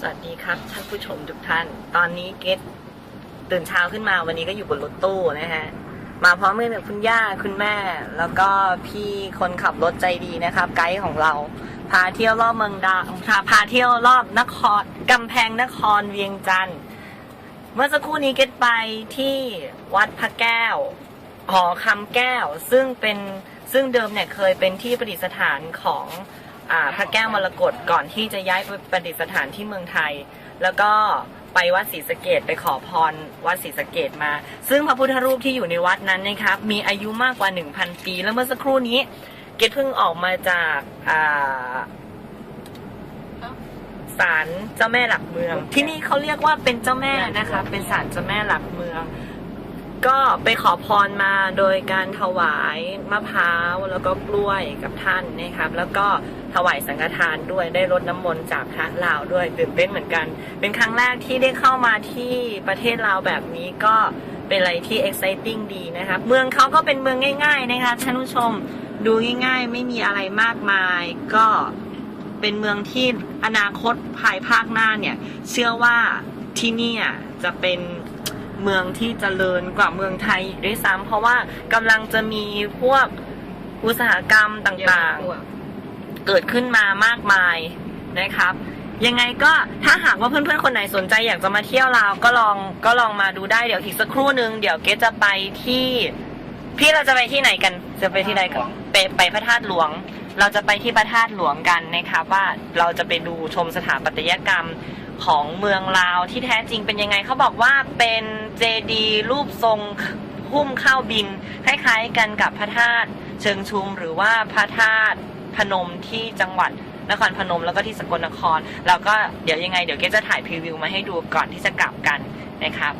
สวัสดีครับท่านผู้ชมทุกท่าน ตอนนี้เกตตื่นเช้าขึ้นมาวันนี้ก็อยู่บนรถตู้นะฮะ มาพร้อมกับคุณย่าคุณแม่ แล้วก็พี่คนขับรถใจดีนะครับ ไกด์ของเรา พาเที่ยวรอบเมืองดาพาพาเที่ยวรอบนครกำแพงนครเวียงจันทร์เมื่อสักครู่นี้เกตไปที่วัดพระแก้วหอคำแก้วซึ่งเป็นซึ่งเดิมเนี่ยเคยเป็นที่ประดิษฐานของ พระแก้วมรกตก่อนที่จะย้ายไปประดิษฐานที่เมืองไทย แล้วก็ไปวัดศรีสะเกดไปขอพรวัดศรีสะเกดมา ซึ่งพระพุทธรูปที่อยู่ในวัดนั้นนะครับมีอายุมากกว่า 1,000 ปี แล้วเมื่อสักครู่นี้เกตเพิ่งออกมาจากอ่าศาลเจ้าแม่หลักเมือง ที่นี่เขาเรียกว่าเป็นเจ้าแม่นะคะ เป็นศาลเจ้าแม่หลักเมือง ก็ไปขอพรมาโดยการถวายมะพร้าวแล้วก็กล้วยกับท่านนะครับ แล้วก็ถวายสังฆทานด้วยได้รดน้ำมนต์จากพระลาวด้วยตื่นเต้นเหมือนกัน เป็นครั้งแรกที่ได้เข้ามาที่ประเทศลาวแบบนี้ก็เป็นอะไรที่ exciting ดีนะครับเมืองเขาก็เป็นเมืองง่าย ๆ นะคะท่านผู้ชมดูง่าย ๆ ไม่มีอะไรมากมาย ก็เป็นเมืองที่อนาคตภายภาคหน้าเนี่ย เชื่อว่าที่นี่จะเป็น เมืองที่เจริญกว่าเมืองไทยอีกด้วยซ้ำเพราะว่ากำลังจะมีพวกอุตสาหกรรมต่างๆ เกิดขึ้นมามากมายนะครับ ยังไงก็ถ้าหากว่าเพื่อนๆคนไหนสนใจอยากจะมาเที่ยวลาวก็ลองก็ลองมาดูได้เดี๋ยวอีกสักครู่นึงเดี๋ยวเกจะไปที่ พี่เราจะไปที่ไหนกัน จะไปที่ไหนกันไปไปพระธาตุหลวง เราจะไปที่พระธาตุหลวงกันนะครับว่าเราจะไปดูชมสถาปัตยกรรม ของเมืองลาวที่แท้จริงเป็นยังไงเขาบอกว่าเป็นเจดีรูปทรงหุ้มข้าวบิน คล้ายๆกันกับพระธาตุเชิงชุมหรือว่าพระธาตุพนมที่จังหวัดนครพนมแล้วก็ที่สกลนคร แล้วก็เดี๋ยวยังไงเดี๋ยวเกจะถ่ายพรีวิวมาให้ดูก่อนที่จะกลับกันนะครับ